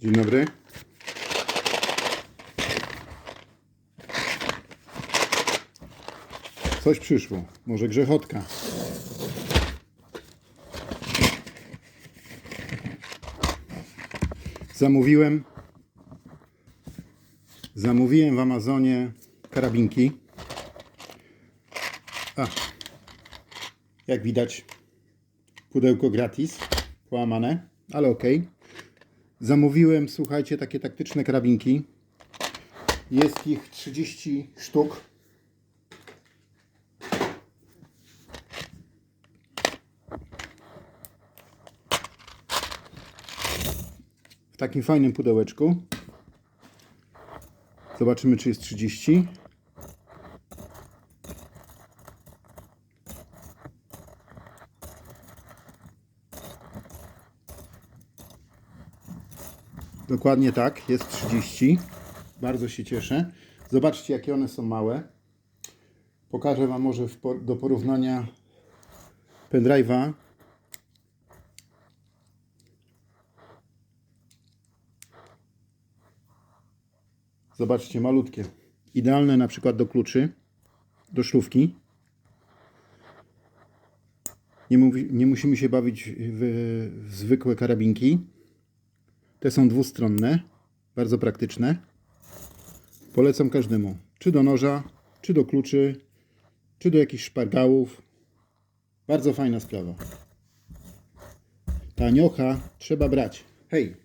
Dzień dobry. Coś przyszło. Może grzechotka. Zamówiłem. Zamówiłem w Amazonie karabinki. A, jak widać, pudełko gratis, połamane, ale ok. Zamówiłem, słuchajcie, takie taktyczne karabinki. Jest ich 30 sztuk. W takim fajnym pudełeczku. Zobaczymy, czy jest 30. Dokładnie tak, jest 30. Bardzo się cieszę. Zobaczcie, jakie one są małe. Pokażę Wam może por- do porównania pendrive'a. Zobaczcie, malutkie. Idealne na przykład do kluczy, do szlówki. Nie, nie musimy się bawić w, w zwykłe karabinki. Te są dwustronne, bardzo praktyczne. Polecam każdemu, czy do noża, czy do kluczy, czy do jakichś szpargałów. Bardzo fajna sprawa. Taniocha trzeba brać. Hej!